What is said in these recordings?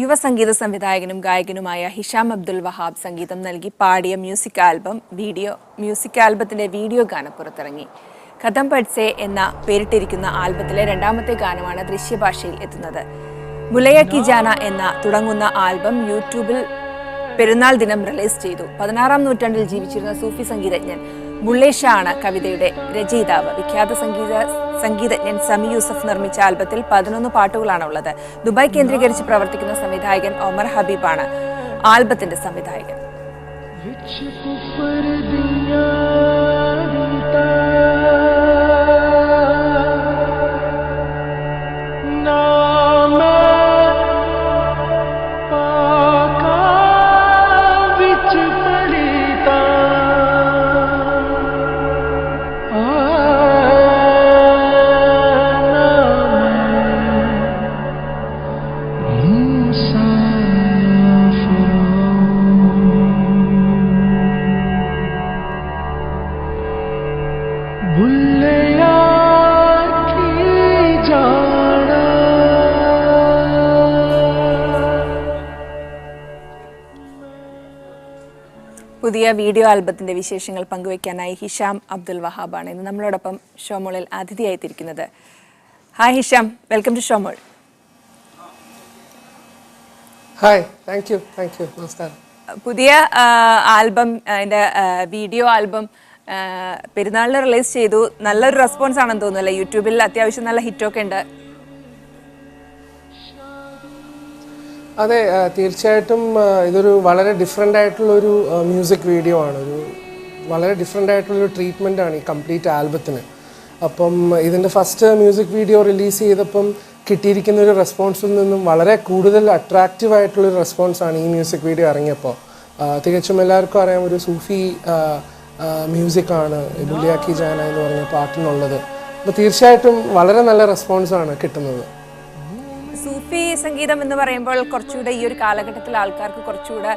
യുവ സംഗീത സംവിധായകനും ഗായകനുമായ ഹിഷാം അബ്ദുൽ വഹാബ് സംഗീതം നൽകി പാടിയ മ്യൂസിക് ആൽബം വീഡിയോ മ്യൂസിക് ആൽബത്തിന്റെ വീഡിയോ ഗാനം പുറത്തിറങ്ങി. കഥം പഠ്സെ എന്ന പേരിട്ടിരിക്കുന്ന ആൽബത്തിലെ രണ്ടാമത്തെ ഗാനമാണ് ദൃശ്യഭാഷയിൽ എത്തുന്നത്. മുലയ കിജാന എന്ന തുടങ്ങുന്ന ആൽബം യൂട്യൂബിൽ പെരുന്നാൾ ദിനം റിലീസ് ചെയ്തു. പതിനാറാം നൂറ്റാണ്ടിൽ ജീവിച്ചിരുന്ന സൂഫി സംഗീതജ്ഞൻ ബുള്ളേ ആണ് കവിതയുടെ രചയിതാവ്. വിഖ്യാത സംഗീത സംഗീതജ്ഞൻ സമി യൂസഫ് നിർമ്മിച്ച ആൽബത്തിൽ പതിനൊന്ന് പാട്ടുകളാണ് ഉള്ളത് ദുബായ് കേന്ദ്രീകരിച്ച് പ്രവർത്തിക്കുന്ന സംവിധായകൻ ഒമർ ഹബീബാണ് ആൽബത്തിന്റെ സംവിധായകൻ. പുതിയ വീഡിയോ ആൽബത്തിന്റെ വിശേഷങ്ങൾ പങ്കുവയ്ക്കാനായി ഹിഷാം അബ്ദുൽ വഹാബാണ് ഇന്ന് നമ്മളോടൊപ്പം ഷോമോളിൽ അതിഥിയായിത്തിരിക്കുന്നത് hi Hisham. Welcome to ഷോമോൾ hi thank you thank you നമസ്കാരം പുതിയ ആൽബം അതിന്റെ വീഡിയോ ആൽബം പെരുന്നാളിന് റിലീസ് ചെയ്തു. നല്ലൊരു റെസ്പോൺസ് ആണെന്ന് തോന്നുന്നു അല്ലേ? യൂട്യൂബിൽ അത്യാവശ്യം നല്ല ഹിറ്റൊക്കെ ഉണ്ട്. അതെ തീർച്ചയായിട്ടും ഇതൊരു വളരെ ഡിഫറെന്റ് ആയിട്ടുള്ളൊരു മ്യൂസിക് വീഡിയോ ആണ്. ഒരു വളരെ ഡിഫറെന്റ് ആയിട്ടുള്ളൊരു ട്രീറ്റ്മെന്റ് ആണ് ഈ കംപ്ലീറ്റ് ആൽബത്തിന് അപ്പം ഇതിന്റെ ഫസ്റ്റ് മ്യൂസിക് വീഡിയോ റിലീസ് ചെയ്തപ്പം കിട്ടിയിരിക്കുന്ന ഒരു റെസ്പോൺസിൽ നിന്നും വളരെ കൂടുതൽ അട്രാക്റ്റീവ് ആയിട്ടുള്ളൊരു റെസ്പോൺസാണ് ഈ മ്യൂസിക് വീഡിയോ ഇറങ്ങിയപ്പോൾ. തികച്ചും എല്ലാവർക്കും അറിയാം ഒരു സൂഫി മ്യൂസിക്കാണ് ബുലിയാക്കി ജാന എന്ന് പറഞ്ഞ പാട്ടിനുള്ളത്. അപ്പോൾ തീർച്ചയായിട്ടും വളരെ നല്ല റെസ്പോൺസാണ് കിട്ടുന്നത്. സൂഫി സംഗീതം എന്ന് പറയുമ്പോൾ കുറച്ചുകൂടെ ഈ ഒരു കാലഘട്ടത്തിൽ ആൾക്കാർക്ക് കുറച്ചുകൂടെ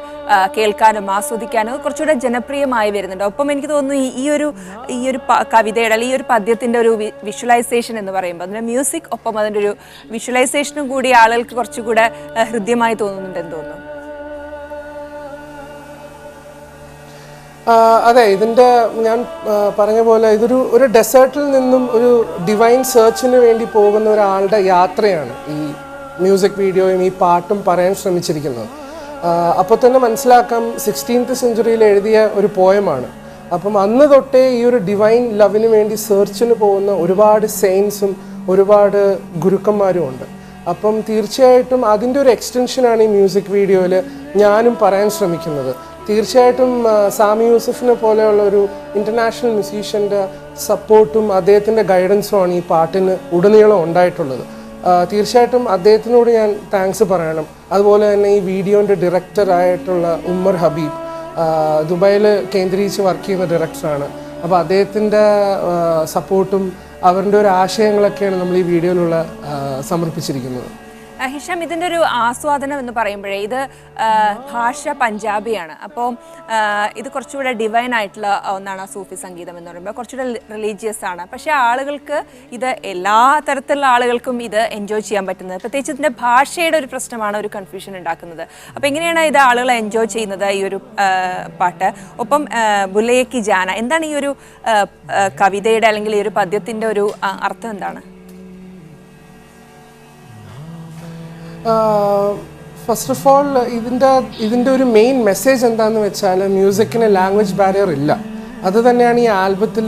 കേൾക്കാനും ആസ്വദിക്കാനും കുറച്ചുകൂടെ ജനപ്രിയമായി വരുന്നുണ്ട്. ഒപ്പം എനിക്ക് തോന്നുന്നു ഈ- ഒരു ഈ ഒരു കവിതയുടെ അല്ലെങ്കിൽ ഈ ഒരു പദ്യത്തിന്റെ ഒരു വിഷ്വലൈസേഷൻ എന്ന് പറയുമ്പോൾ അതിന്റെ മ്യൂസിക് ഒപ്പം അതിന്റെ ഒരു വിഷ്വലൈസേഷനും കൂടി ആളുകൾക്ക് കുറച്ചുകൂടെ ഹൃദ്യമായി തോന്നുന്നുണ്ടെന്ന് തോന്നുന്നു. അതെ ഇതിന്റെ ഞാൻ പറഞ്ഞ പോലെ ഇതൊരു ഒരു ഡെസേർട്ടിൽ നിന്നും ഒരു ഡിവൈൻ സെർച്ചിന് വേണ്ടി പോകുന്ന ഒരാളുടെ യാത്രയാണ് ഈ മ്യൂസിക് വീഡിയോയും ഈ പാട്ടും പറയാൻ ശ്രമിച്ചിരിക്കുന്നത്. അപ്പോൾ തന്നെ മനസ്സിലാക്കാം സിക്സ്റ്റീൻത്ത് സെഞ്ചുറിയിൽ എഴുതിയ ഒരു പോയമാണ്. അപ്പം അന്ന് തൊട്ടേ ഈ ഒരു ഡിവൈൻ ലവിന് വേണ്ടി സെർച്ചിന് പോകുന്ന ഒരുപാട് സെയിൻസും ഒരുപാട് ഗുരുക്കന്മാരും ഉണ്ട്. അപ്പം തീർച്ചയായിട്ടും അതിന്റെ ഒരു എക്സ്റ്റൻഷനാണ് ഈ മ്യൂസിക് വീഡിയോയിൽ ഞാനും പറയാൻ ശ്രമിക്കുന്നത്. തീർച്ചയായിട്ടും സാമി യൂസഫിനെ പോലെയുള്ള ഒരു ഇന്റർനാഷണൽ മ്യൂസീഷ്യന്റെ സപ്പോർട്ടും അദ്ദേഹത്തിന്റെ ഗൈഡൻസുമാണ് ഈ പാട്ടിന് ഉടനീളം ഉണ്ടായിട്ടുള്ളത്. തീർച്ചയായിട്ടും അദ്ദേഹത്തിനോട് ഞാൻ താങ്ക്സ് പറയണം. അതുപോലെ തന്നെ ഈ വീഡിയോന്റെ ഡയറക്ടറായിട്ടുള്ള ഉമ്മർ ഹബീബ് ദുബായിൽ കേന്ദ്രീകരിച്ച് വർക്ക് ചെയ്യുന്ന ഡയറക്ടറാണ് അപ്പോൾ അദ്ദേഹത്തിന്റെ സപ്പോർട്ടും അവരുടെ ഒരു ആശയങ്ങളൊക്കെയാണ് നമ്മൾ ഈ വീഡിയോയിലുള്ള സമർപ്പിച്ചിരിക്കുന്നത്. ഹിഷാം ഇതിന്റെ ഒരു ആസ്വാദനം എന്ന് പറയുമ്പോഴേ ഇത് ഭാഷ പഞ്ചാബിയാണ്. അപ്പോൾ ഇത് കുറച്ചുകൂടെ ഡിവൈൻ ആയിട്ടുള്ള ഒന്നാണ് സൂഫി സംഗീതം എന്ന് പറയുമ്പോൾ. കുറച്ചുകൂടെ റിലീജിയസ് ആണ്. പക്ഷേ ആളുകൾക്ക് ഇത് എല്ലാ തരത്തിലുള്ള ആളുകൾക്കും ഇത് എൻജോയ് ചെയ്യാൻ പറ്റുന്നത്. പ്രത്യേകിച്ച് ഇതിന്റെ ഭാഷയുടെ ഒരു പ്രശ്നമാണ് ഒരു കൺഫ്യൂഷൻ ഉണ്ടാക്കുന്നത്. അപ്പോൾ എങ്ങനെയാണ് ഇത് ആളുകൾ എൻജോയ് ചെയ്യുന്നത് ഈ ഒരു പാട്ട്? ഒപ്പം ബുലയക്കി ജാന. എന്താണ് ഈ ഒരു കവിതയുടെ അല്ലെങ്കിൽ ഈ ഒരു പദ്യത്തിന്റെ ഒരു അർത്ഥം എന്താണ്? ഫസ്റ്റ് ഓഫ് ഓൾ ഇതിന്റെ ഇതിന്റെ ഒരു മെയിൻ മെസ്സേജ് എന്താണെന്ന് വെച്ചാൽ മ്യൂസിക്കിന് ലാംഗ്വേജ് ബാരിയർ ഇല്ല. അത് തന്നെയാണ് ഈ ആൽബത്തിൽ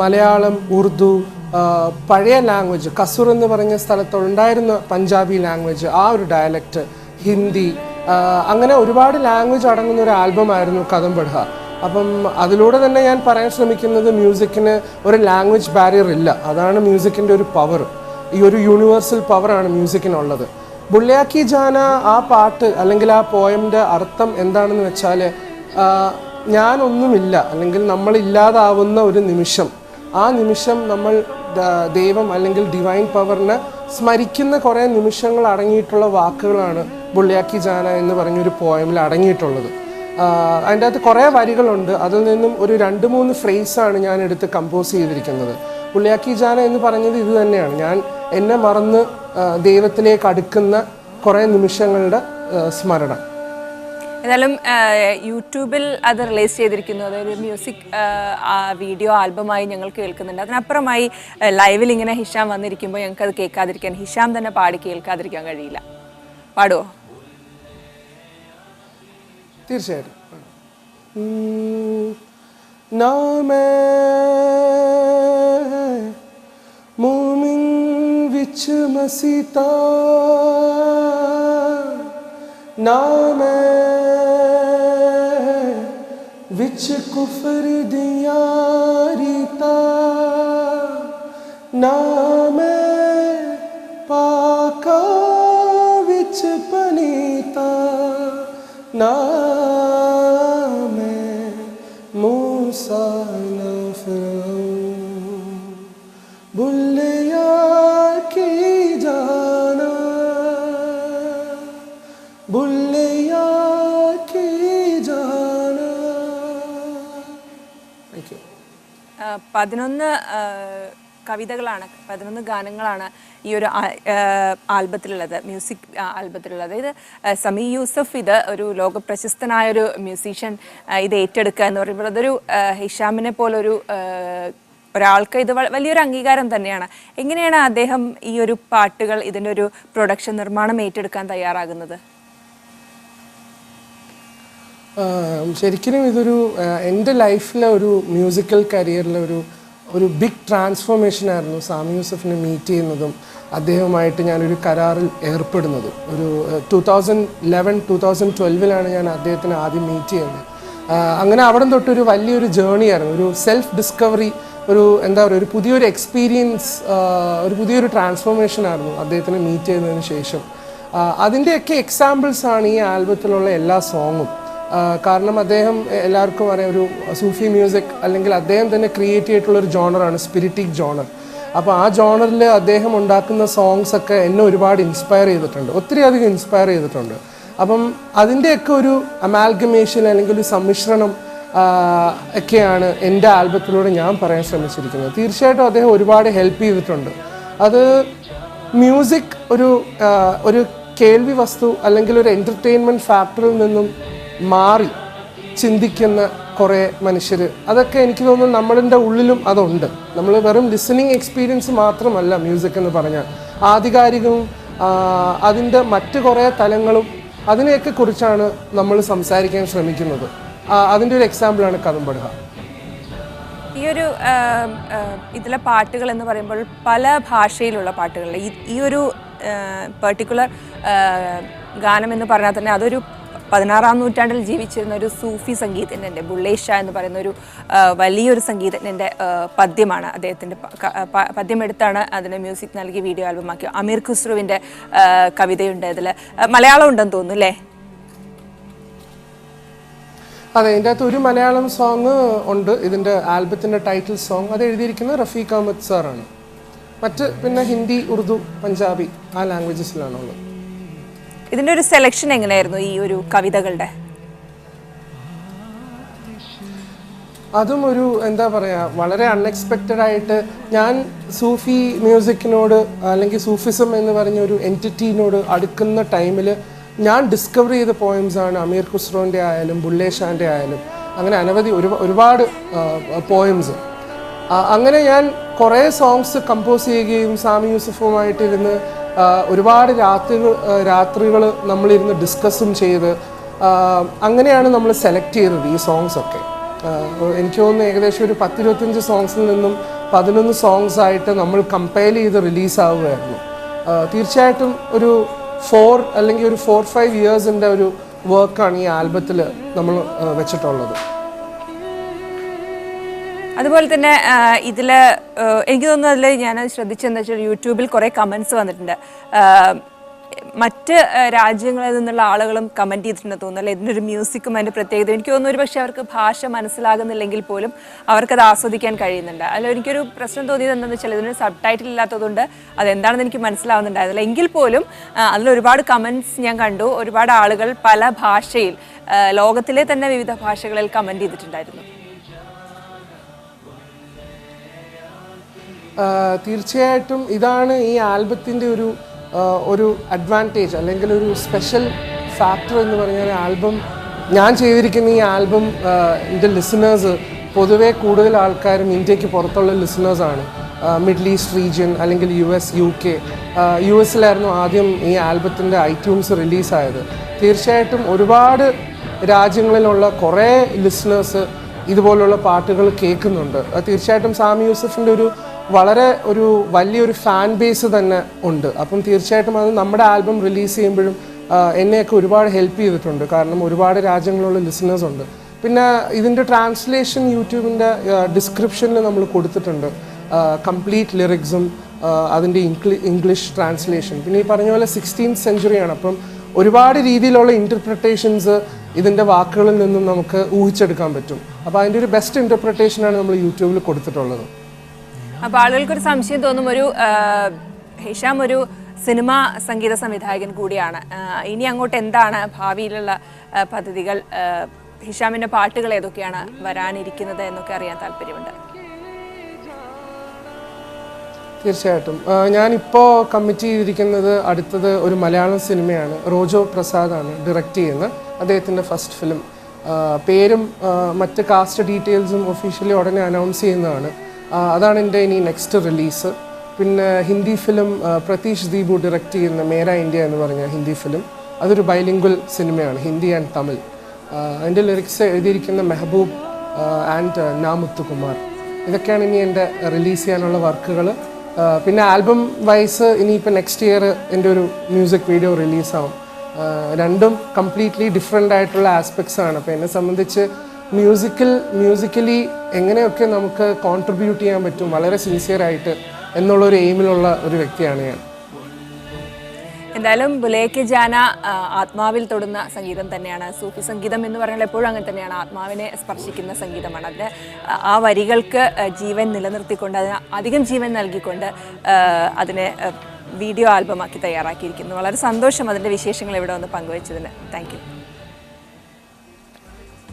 മലയാളം ഉറുദു പഴയ ലാംഗ്വേജ് കസൂർ എന്ന് പറഞ്ഞ സ്ഥലത്തുണ്ടായിരുന്ന പഞ്ചാബി ലാംഗ്വേജ് ആ ഒരു ഡയലക്റ്റ് ഹിന്ദി അങ്ങനെ ഒരുപാട് ലാംഗ്വേജ് അടങ്ങുന്ന ഒരു ആൽബമായിരുന്നു കഥം പഠ അപ്പം അതിലൂടെ തന്നെ ഞാൻ പറയാൻ ശ്രമിക്കുന്നത് മ്യൂസിക്കിന് ഒരു ലാംഗ്വേജ് ബാരിയർ ഇല്ല. അതാണ് മ്യൂസിക്കിന്റെ ഒരു പവർ ഈ ഒരു യൂണിവേഴ്സൽ പവറാണ് മ്യൂസിക്കിനുള്ളത് ബുള്ളിയാക്കി ജാന ആ പാട്ട് അല്ലെങ്കിൽ ആ പോയമിന്റെ അർത്ഥം എന്താണെന്ന് വെച്ചാൽ ഞാനൊന്നുമില്ല അല്ലെങ്കിൽ നമ്മൾ ഇല്ലാതാവുന്ന ഒരു നിമിഷം. ആ നിമിഷം നമ്മൾ ദൈവം അല്ലെങ്കിൽ ഡിവൈൻ പവറിനെ സ്മരിക്കുന്ന കുറേ നിമിഷങ്ങൾ അടങ്ങിയിട്ടുള്ള വാക്കുകളാണ് ബുള്ളിയാക്കി ജാന എന്ന് പറഞ്ഞൊരു പോയമിൽ അടങ്ങിയിട്ടുള്ളത്. അതിന്റെ അകത്ത് കുറേ വരികളുണ്ട്. അതിൽ നിന്നും ഒരു രണ്ട് മൂന്ന് ഫ്രേസാണ് ഞാൻ എടുത്ത് കമ്പോസ് ചെയ്തിരിക്കുന്നത്. പുള്ളിയാക്കി ജാന എന്ന് പറഞ്ഞത് ഇത് തന്നെയാണ്. ഞാൻ എന്നെ മറന്ന് ദൈവത്തിലേക്ക് അടുക്കുന്ന കുറേ നിമിഷങ്ങളുടെ സ്മരണ. ആ, യൂട്യൂബിൽ അത് റിലീസ് ചെയ്തിരിക്കുന്നു. അതായത് മ്യൂസിക് വീഡിയോ ആൽബമായി ഞങ്ങൾ കേൾക്കുന്നുണ്ട്. അതിനപ്പുറമായി ലൈവിൽ ഇങ്ങനെ ഹിഷാം വന്നിരിക്കുമ്പോൾ ഞങ്ങൾക്ക് അത് കേൾക്കാതിരിക്കാൻ ഹിഷാം തന്നെ പാടി കേൾക്കാതിരിക്കാൻ കഴിയില്ല. പാടുവോ? തീർച്ചയായിട്ടും. നാമേ ਵਿੱਚ ਮਸੀਤਾ ਨਾਮ ਵਿੱਚ ਕੁਫਰ ਦੀਆਂ ਰੀਤਾ ਨਾਮ ਪਾਕਾ ਵਿੱਚ ਪਨੀਤਾ ਨਾਮ ਮੂਸਾ പതിനൊന്ന് കവിതകളാണ് പതിനൊന്ന് ഗാനങ്ങളാണ് ഈ ഒരു ആൽബത്തിലുള്ളത് മ്യൂസിക് ആൽബത്തിലുള്ളത്. ഇത് സമി യൂസഫ് ഇത് ഒരു ലോക പ്രശസ്തനായ ഒരു മ്യൂസീഷ്യൻ ഇത് ഏറ്റെടുക്കുക എന്ന് പറയുമ്പോൾ അതൊരു ഹിഷാമിനെ പോലൊരു ഒരാൾക്ക് ഇത് വലിയൊരു അംഗീകാരം തന്നെയാണ്. എങ്ങനെയാണ് അദ്ദേഹം ഈ ഒരു പാട്ടുകൾ ഇതിന്റെ ഒരു പ്രൊഡക്ഷൻ നിർമ്മാണം ഏറ്റെടുക്കാൻ തയ്യാറാകുന്നത്? ശരിക്കും ഇതൊരു എന്റെ ലൈഫിലെ ഒരു മ്യൂസിക്കൽ കരിയറിലെ ഒരു ഒരു ബിഗ് ട്രാൻസ്ഫോർമേഷൻ ആയിരുന്നു സാമി യൂസഫിനെ മീറ്റ് ചെയ്യുന്നതും അദ്ദേഹവുമായിട്ട് ഞാനൊരു കരാറിൽ ഏർപ്പെടുന്നതും. ഒരു two thousand eleven two thousand ട്വൽവിലാണ് ഞാൻ അദ്ദേഹത്തിനെ ആദ്യം മീറ്റ് ചെയ്യുന്നത്. അങ്ങനെ അവിടെ തൊട്ടൊരു വലിയൊരു ജേണി ആയിരുന്നു. ഒരു സെൽഫ് ഡിസ്കവറി ഒരു എന്താ പറയുക ഒരു പുതിയൊരു എക്സ്പീരിയൻസ് ഒരു പുതിയൊരു ട്രാൻസ്ഫോർമേഷൻ ആയിരുന്നു അദ്ദേഹത്തിനെ മീറ്റ് ചെയ്യുന്നതിന് ശേഷം. അതിന്റെയൊക്കെ എക്സാമ്പിൾസാണ് ഈ ആൽബത്തിലുള്ള എല്ലാ സോങ്ങും കാരണം അദ്ദേഹം എല്ലാവർക്കും അറിയാം ഒരു സൂഫി മ്യൂസിക് അല്ലെങ്കിൽ അദ്ദേഹം തന്നെ ക്രിയേറ്റ് ചെയ്തിട്ടുള്ള ഒരു ജോണറാണ് സ്പിരിറ്റിക് ജോണർ. അപ്പോൾ ആ ജോണറിൽ അദ്ദേഹം ഉണ്ടാക്കുന്ന സോങ്സ് ഒക്കെ എന്നെ ഒരുപാട് ഇൻസ്പയർ ചെയ്തിട്ടുണ്ട് ഒത്തിരി അധികം ഇൻസ്പയർ ചെയ്തിട്ടുണ്ട്. അപ്പം അതിന്റെയൊക്കെ ഒരു അമാൽഗമേഷൻ അല്ലെങ്കിൽ ഒരു സമ്മിശ്രണം ഒക്കെയാണ് എന്റെ ആൽബത്തിലൂടെ ഞാൻ പറയാൻ ശ്രമിച്ചിരിക്കുന്നത്. തീർച്ചയായിട്ടും അദ്ദേഹം ഒരുപാട് ഹെൽപ്പ് ചെയ്തിട്ടുണ്ട്. അത് മ്യൂസിക് ഒരു ഒരു കേൾവി വസ്തു അല്ലെങ്കിൽ ഒരു എന്റർടൈൻമെന്റ് ഫാക്ടറിൽ നിന്നും മാറി ചിന്തിക്കുന്ന കുറേ മനുഷ്യർ അതൊക്കെ എനിക്ക് തോന്നുന്നു നമ്മളിന്റെ ഉള്ളിലും അതുണ്ട്. നമ്മൾ വെറും ലിസണിങ് എക്സ്പീരിയൻസ് മാത്രമല്ല മ്യൂസിക് എന്ന് പറഞ്ഞാൽ. ആധികാരികവും അതിന്റെ മറ്റ് കുറേ തലങ്ങളും അതിനെയൊക്കെ കുറിച്ചാണ് നമ്മൾ സംസാരിക്കാൻ ശ്രമിക്കുന്നത്. അതിന്റെ ഒരു എക്സാമ്പിളാണ് കഥമ്പടുക ഈ ഒരു ഇതിലെ പാട്ടുകൾ എന്ന് പറയുമ്പോൾ പല ഭാഷയിലുള്ള പാട്ടുകളിൽ ഈ ഒരു പെർട്ടിക്കുലർ ഗാനം എന്ന് പറഞ്ഞാൽ തന്നെ അതൊരു പതിനാറാം നൂറ്റാണ്ടിൽ ജീവിച്ചിരുന്ന ഒരു സൂഫി സംഗീതജ്ഞന്റെ ബുള്ളേഷ എന്ന് പറയുന്ന ഒരു വലിയൊരു സംഗീതജ്ഞന്റെ പദ്യമാണ് അദ്ദേഹത്തിന്റെ പദ്യമെടുത്താണ് അതിന് മ്യൂസിക് നൽകി വീഡിയോ ആൽബമാക്കി അമീർ ഖുസ്രുവിന്റെ കവിതയുണ്ട് ഇതിൽ മലയാളം ഉണ്ടെന്ന് തോന്നുന്നു അല്ലേ? അതെ ഇതിന്റെ അകത്ത് ഒരു മലയാളം സോങ് ഉണ്ട്. ഇതിന്റെ ആൽബത്തിന്റെ ടൈറ്റിൽ സോങ്. അത് എഴുതിയിരിക്കുന്നത് റഫീഖ് അഹമ്മദ് സാറാണ്. മറ്റ് പിന്നെ ഹിന്ദി ഉറുദു പഞ്ചാബി ആ ലാംഗ്വേജസിലാണുള്ളത്. ഇതിന്റെ ഒരു സെലക്ഷൻ എങ്ങനെയായിരുന്നു ഈ ഒരു കവിതകളുടെ? അതും ഒരു എന്താ പറയുക വളരെ അൺഎക്സ്പെക്റ്റഡ് ആയിട്ട് ഞാൻ സൂഫി മ്യൂസിക്കിനോട് അല്ലെങ്കിൽ സൂഫിസം എന്ന് പറഞ്ഞ ഒരു എന്റിറ്റീനോട് അടുക്കുന്ന ടൈമിൽ ഞാൻ ഡിസ്കവർ ചെയ്ത പോയംസ് അമീർ ഖുസ്രോന്റെ ആയാലും ബുള്ളേ ഷാന്റെ ആയാലും അങ്ങനെ അനവധി ഒരു ഒരുപാട് പോയംസ് അങ്ങനെ ഞാൻ കുറേ സോങ്സ് കമ്പോസ് ചെയ്യുകയും സാമി യൂസഫുമായിട്ടിരുന്ന് ഒരുപാട് രാത്രികൾ രാത്രികൾ നമ്മളിരുന്ന് ഡിസ്കസും ചെയ്ത് അങ്ങനെയാണ് നമ്മൾ സെലക്ട് ചെയ്തത് ഈ സോങ്സ് ഒക്കെ. എനിക്ക് തോന്നുന്നു ഏകദേശം ഒരു പത്തിരുപത്തഞ്ച് സോങ്സിൽ നിന്നും പതിനൊന്ന് സോങ്സ് ആയിട്ട് നമ്മൾ കമ്പയർ ചെയ്ത് റിലീസാവുകയായിരുന്നു തീർച്ചയായിട്ടും ഒരു ഫോർ അല്ലെങ്കിൽ ഒരു ഫോർ ഫൈവ് ഇയേഴ്സിന്റെ ഒരു വർക്കാണ് ഈ ആൽബത്തിൽ നമ്മൾ വെച്ചിട്ടുള്ളത്. അതുപോലെ തന്നെ ഇതിൽ എനിക്ക് തോന്നുന്നു അതിൽ ഞാൻ ശ്രദ്ധിച്ചെന്ന് വെച്ചാൽ യൂട്യൂബിൽ കുറേ കമൻസ് വന്നിട്ടുണ്ട്. മറ്റ് രാജ്യങ്ങളിൽ നിന്നുള്ള ആളുകളും കമന്റ് ചെയ്തിട്ടുണ്ട് തോന്നുന്നു. അല്ലെ ഇതിന്റെ ഒരു മ്യൂസിക്കും അതിന്റെ പ്രത്യേകത. എനിക്ക് തോന്നുന്നു ഒരു പക്ഷേ അവർക്ക് ഭാഷ മനസ്സിലാകുന്നില്ലെങ്കിൽ പോലും അവർക്കത് ആസ്വദിക്കാൻ കഴിയുന്നുണ്ട്. അതിൽ എനിക്കൊരു പ്രശ്നം തോന്നിയത് എന്താണെന്ന് വെച്ചാൽ ഇതിനൊരു സബ് ടൈറ്റിൽ ഇല്ലാത്തതുകൊണ്ട് അതെന്താണെന്ന് എനിക്ക് മനസ്സിലാവുന്നുണ്ടായിരുന്നില്ല എങ്കിൽ പോലും അതിൽ ഒരുപാട് കമന്റ്സ് ഞാൻ കണ്ടു. ഒരുപാട് ആളുകൾ പല ഭാഷയിൽ ലോകത്തിലെ തന്നെ വിവിധ ഭാഷകളിൽ കമന്റ് ചെയ്തിട്ടുണ്ടായിരുന്നു. തീർച്ചയായിട്ടും ഇതാണ് ഈ ആൽബത്തിന്റെ ഒരു ഒരു അഡ്വാന്റേജ് അല്ലെങ്കിൽ ഒരു സ്പെഷ്യൽ ഫാക്ടർ എന്ന് പറഞ്ഞാൽ ആൽബം. ഞാൻ ചെയ്തിരിക്കുന്ന ഈ ആൽബം എന്റെ ലിസണേഴ്സ് പൊതുവേ കൂടുതൽ ആൾക്കാരും ഇന്ത്യയ്ക്ക് പുറത്തുള്ള ലിസണേഴ്സാണ് മിഡിൽ ഈസ്റ്റ് റീജിയൻ അല്ലെങ്കിൽ U S U K. U എസിലായിരുന്നു ആദ്യം ഈ ആൽബത്തിന്റെ ഐറ്റ്യൂൺസ് റിലീസായത്. തീർച്ചയായിട്ടും ഒരുപാട് രാജ്യങ്ങളിലുള്ള കുറേ ലിസണേഴ്സ് ഇതുപോലുള്ള പാട്ടുകൾ കേൾക്കുന്നുണ്ട്. തീർച്ചയായിട്ടും സാമി യൂസഫിന്റെ ഒരു വളരെ ഒരു വലിയൊരു ഫാൻ ബേസ് തന്നെ ഉണ്ട്. അപ്പം തീർച്ചയായിട്ടും അത് നമ്മുടെ ആൽബം റിലീസ് ചെയ്യുമ്പോഴും എന്നെയൊക്കെ ഒരുപാട് ഹെൽപ്പ് ചെയ്തിട്ടുണ്ട്. കാരണം ഒരുപാട് രാജ്യങ്ങളുള്ള ലിസണേഴ്സ് ഉണ്ട്. പിന്നെ ഇതിന്റെ ട്രാൻസ്ലേഷൻ യൂട്യൂബിന്റെ ഡിസ്ക്രിപ്ഷനിൽ നമ്മൾ കൊടുത്തിട്ടുണ്ട്. കംപ്ലീറ്റ് ലിറിക്സും അതിന്റെ ഇംഗ്ലീഷ് ട്രാൻസ്ലേഷൻ പിന്നെ ഈ പറഞ്ഞ പോലെ സിക്സ്റ്റീൻത് സെഞ്ചുറിയാണ് അപ്പം ഒരുപാട് രീതിയിലുള്ള ഇന്റർപ്രിട്ടേഷൻസ് ഇതിന്റെ വാക്കുകളിൽ നിന്നും നമുക്ക് ഊഹിച്ചെടുക്കാൻ പറ്റും. അപ്പോൾ അതിന്റെ ഒരു ബെസ്റ്റ് ഇന്റർപ്രിട്ടേഷനാണ് നമ്മൾ യൂട്യൂബിൽ കൊടുത്തിട്ടുള്ളത്. അപ്പോൾ ആളുകൾക്കൊരു സംശയം തോന്നും ഒരു ഹിഷാം ഒരു സിനിമ സംഗീത സംവിധായകൻ കൂടിയാണ്. ഇനി അങ്ങോട്ട് എന്താണ് ഭാവിയിലുള്ള പദ്ധതികൾ? ഹിഷാമിന്റെ പാട്ടുകൾ ഏതൊക്കെയാണ് വരാനിരിക്കുന്നത് എന്നൊക്കെ അറിയാൻ താല്പര്യമുണ്ട്. തീർച്ചയായിട്ടും. ഞാനിപ്പോൾ കമ്മിറ്റ് ചെയ്തിരിക്കുന്നത് അടുത്തത് ഒരു മലയാളം സിനിമയാണ്. റോജോ പ്രസാദാണ് ഡയറക്റ്റ് ചെയ്യുന്ന അദ്ദേഹത്തിന്റെ ഫസ്റ്റ് ഫിലിം പേരും മറ്റ് കാസ്റ്റ് ഡീറ്റെയിൽസും ഒഫീഷ്യലി ഉടനെ അനൗൺസ് ചെയ്യുന്നതാണ്. അതാണ് എന്റെ ഇനി നെക്സ്റ്റ് റിലീസ് പിന്നെ ഹിന്ദി ഫിലിം പ്രതീഷ് ദീപു ഡയറക്റ്റ് ചെയ്യുന്ന മേര ഇന്ത്യ എന്ന് പറഞ്ഞ ഹിന്ദി ഫിലിം അതൊരു ബൈലിംഗ്വൽ സിനിമയാണ് ഹിന്ദി ആൻഡ് തമിഴ്. എന്റെ ലിറിക്സ് എഴുതിയിരിക്കുന്ന മെഹബൂബ് ആൻഡ് നാമുത്തുകുമാർ. ഇതൊക്കെയാണ് ഇനി എന്റെ റിലീസ് ചെയ്യാനുള്ള വർക്കുകൾ പിന്നെ ആൽബം വൈസ് ഇനിയിപ്പോൾ നെക്സ്റ്റ് ഇയർ എന്റെ ഒരു മ്യൂസിക് വീഡിയോ റിലീസാവും രണ്ടും കംപ്ലീറ്റ്ലി ഡിഫറെന്റ് ആയിട്ടുള്ള ആസ്പെക്ട്സ് ആണ്. അപ്പോൾ എന്നെ സംബന്ധിച്ച് മ്യൂസിക്കൽ മ്യൂസിക്കലി എങ്ങനെയൊക്കെ നമുക്ക് കോൺട്രിബ്യൂട്ട് ചെയ്യാൻ പറ്റും? വളരെ സിൻസിയറായിട്ട് എന്നുള്ള ഒരു എയിമിലുള്ള ഒരു വ്യക്തിയാണ് ഞാൻ. എന്തായാലും ബുലേക്ക് ജാന ആത്മാവിൽ തൊടുന്ന സംഗീതം തന്നെയാണ്. സൂഫി സംഗീതം എന്ന് പറഞ്ഞാൽ എപ്പോഴും അങ്ങനെ തന്നെയാണ്. ആത്മാവിനെ സ്പർശിക്കുന്ന സംഗീതമാണ്. അതിന് ആ- വരികൾക്ക് ജീവൻ നിലനിർത്തിക്കൊണ്ട് അതിന് അധികം ജീവൻ നൽകിക്കൊണ്ട് അതിനെ വീഡിയോ ആൽബമാക്കി തയ്യാറാക്കിയിരിക്കുന്നു. വളരെ സന്തോഷം അതിന്റെ വിശേഷങ്ങൾ ഇവിടെ വന്ന് പങ്കുവച്ചതിന്. Thank